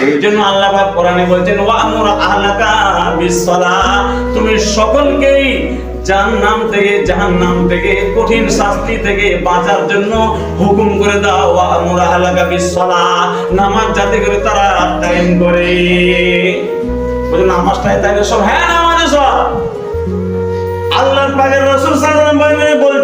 এই জন্য কোরআনে বলছেন আহলাকা তুমি সকলকেই জাহান্নাম থেকে জাহান্নাম থেকে কঠিন শাস্তি থেকে বাঁচার জন্য হুকুম করে দাও ওয়ামুর আহলাকা নামাজ যাতে করে তারা কায়েম করে। বলে নামাজটাই সব? হ্যাঁ নামাজে সব। আল্লাহর পাকের রাসূল সাল্লাল্লাহু আলাইহি ওয়াসাল্লাম বলছেন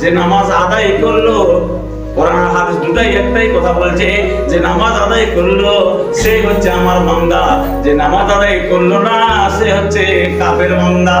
যে নামাজ আদায় করল, কোরআন হাদিস দুটাই একটাই কথা বলছে, যে নামাজ আদায় করল, সে হচ্ছে আমার বান্দা। যে নামাজ আদায় করল না, সে হচ্ছে কাফের বান্দা।